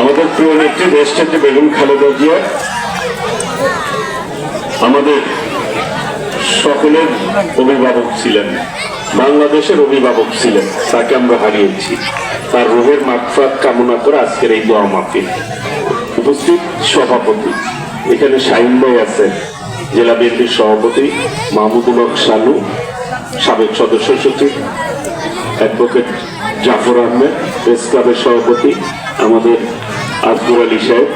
আমাদের প্রিয় নেত্রী বেগম খালেদা জিয়া, আমাদের সকলের অভিভাবক ছিলেন, বাংলাদেশের অভিভাবক ছিলেন, তাকে আমরা হারিয়েছি। তার রোহের মাকফাত কামনা করে আজকের এই দোয়া মাহফিল। উপস্থিত সভাপতি, এখানে শাহিন ভাই আছেন, জেলা বিএনপির সভাপতি মাহমুদুল হক শানু সাবেক সদস্য সচিব অ্যাডভোকেট জাফর আহমেদ, প্রেস ক্লাবের সভাপতি আমাদের আজমুর আলী সাহেব,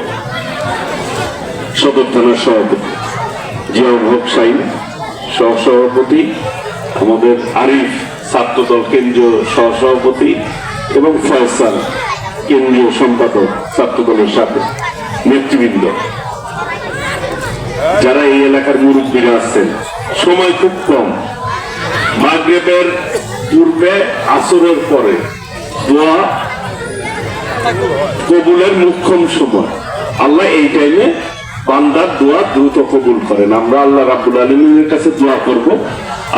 সদর থানার সভাপতি জিয়াউল হক শাহিন সহসভাপতি আমাদের আরিফ ছাত্রদল কেন্দ্রীয় সহসভাপতি এবং ফয়সাল কেন্দ্রীয় সম্পাদক ছাত্রদলের সাথে নেতৃবৃন্দ। যারা এই এলাকার মুরব্বীরা আছেন, সময় খুব কম। মাগরেবের পূর্বে আসরের পরে দোয়া কবুলের মুখ্যম সময়। আল্লাহ এই টাইমে বান্দার দোয়া দ্রুত কবুল করেন। আমরা আল্লাহ রাবুল আলমিনের কাছে দোয়া করব।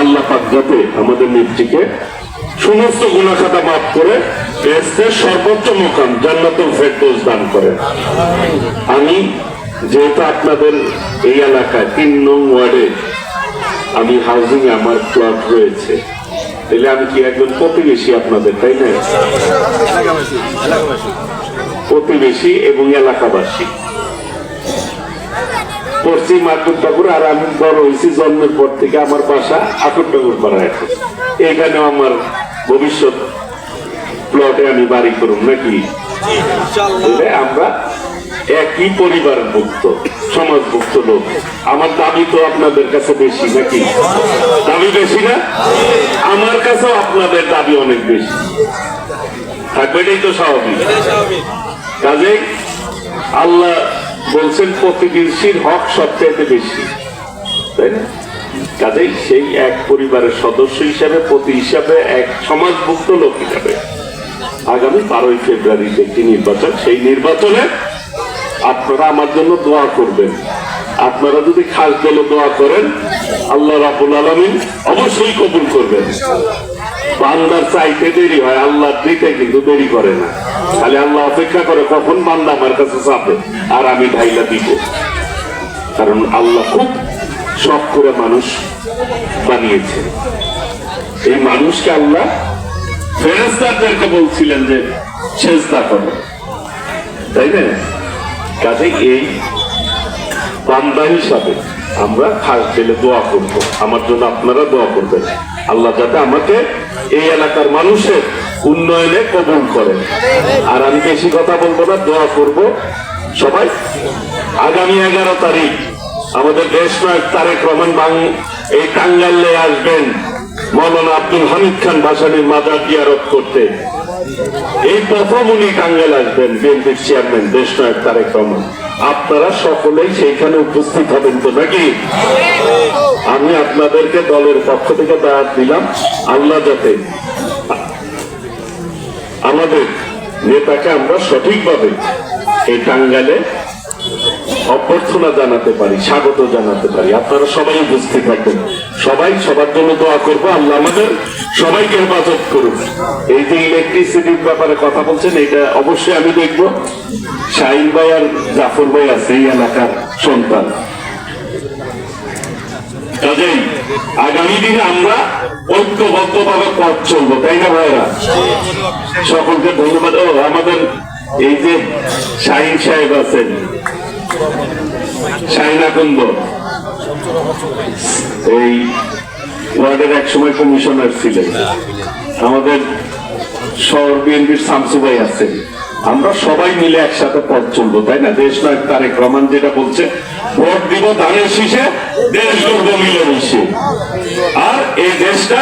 আল্লাহ পাক যাতে আমাদের নেত্রীকে সমস্ত গুণাখাতা মাফ করে বেহেশতের সর্বোচ্চ মোকাম জান্নাতুল ফেরদৌস দান করেন আমি যেহেতু আপনাদের এই এলাকায় তিন নং ওয়ার্ডে আমি হাউজিং এ আমার প্লট রয়েছে। তাহলে আমি কি একজন প্রতিবেশী আপনাদের তাই না? প্রতিবেশী এবং এলাকাবাসী। পশ্চিম আকুরটাকুর আর আমি বড় হয়েছি জন্মের পর থেকে আমার বাসা আকুরটাকুর পাড়া এখন এখানে আমার ভবিষ্যৎ প্লটে আমি বাড়ি করুন নাকি? আমরা একই পরিবার মুক্ত সমাজভুক্ত লোক। আমার দাবি তো আপনাদের কাছে বেশি নাকি? দাবি বেশি না? আমার কাছেও আপনাদের দাবি অনেক বেশি। থাকবে এটাই তো স্বাভাবিক। কাজেই আল্লাহ বলছেন প্রতিবেশীর হক সবচাইতে বেশি। তাই না? কাজেই সেই এক পরিবারের সদস্য হিসাবে প্রতি হিসাবে এক সমাজভুক্ত লোক হিসাবে আগামী বারোই ফেব্রুয়ারিতে একটি নির্বাচন সেই নির্বাচনে আপনারা আমার জন্য দোয়া করবেন। আপনারা যদি খাস দলে দোয়া করেন, আল্লাহ রাবুল আলমিন অবশ্যই কবুল করবেন। বান্দার চাইতে দেরি হয় আল্লাহ দিতে কিন্তু দেরি করে না। খালি আল্লাহ অপেক্ষা করে কখন বান্দা আমার কাছে চাপে, আর আমি ঢাইলা দিব। কারণ আল্লাহ খুব শখ করে মানুষ বানিয়েছে। এই মানুষকে আল্লাহ ফেরেস্তাদেরকে বলছিলেন যে চেষ্টা করো। তাই না? কাজে এই বান্দা হিসাবে আমরা খাস পেলে দোয়া করব। আমার জন্য আপনারা দোয়া করবেন। আল্লাহ যাতে আমাকে এই এলাকার মানুষের উন্নয়নে কবুল করেন আর আমি বেশি কথা বলব না, দোয়া করব। সবাই, আগামী এগারো তারিখ আমাদের দেশ নায়ক তারেক রহমান বাং এই টাঙ্গাইলে আসবেন। মৌলানা আব্দুল হামিদ খান ভাসানির মাদার জিয়ারত করতে। এই প্রথম উনি টাঙ্গাইল আসবেন, বিএনপির চেয়ারম্যান দেশ নায়ক তারেক রহমান। আপনারা সকলেই সেইখানে উপস্থিত হবেন তো নাকি? আমি আপনাদেরকে দলের পক্ষ থেকে দাঁড় দিলাম, আল্লাহ যাতে আমাদের নেতাকে আমরা সঠিকভাবে এই টাঙ্গাইলে অভ্যর্থনা জানাতে পারি, স্বাগত জানাতে পারি। আপনারা সবাই বুঝতে থাকবেন সবাই সবার জন্য দোয়া করব, আল্লাহ আমাদের সবাইকে হেফাজত করুন এই যে ইলেকট্রিসিটির ব্যাপারে কথা বলছেন, এটা অবশ্যই আমি দেখব। শাহিন ভাই আর জাফর ভাই আছে এই এলাকার সন্তান। কাজেই আগামী দিনে আমরা ঐক্যবদ্ধ ভাবে পথ চলবো, তাই না ভাইরা? সকলকে ধন্যবাদ। ও, আমাদের এই যে শাহিন সাহেব আছেন শাহিনাকুন্দ এই ওয়ার্ডের এক কমিশনার ছিলেন। আমাদের শহর বিএনপির শামসু ভাই আছেন। আমরা সবাই মিলে একসাথে পথ চলবো, তাই না? দেশ নয় তারেক রহমান যেটা বলছে, ভোট দিব ধানের শীষে, দেশ গর্ব মিলে মিশে আর এই দেশটা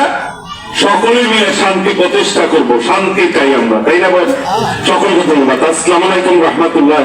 সকলে মিলে শান্তি প্রতিষ্ঠা করব, শান্তি চাই আমরা, তাই না সকলকে ধন্যবাদ। আসসালামু আলাইকুম রহমতুল্লাহ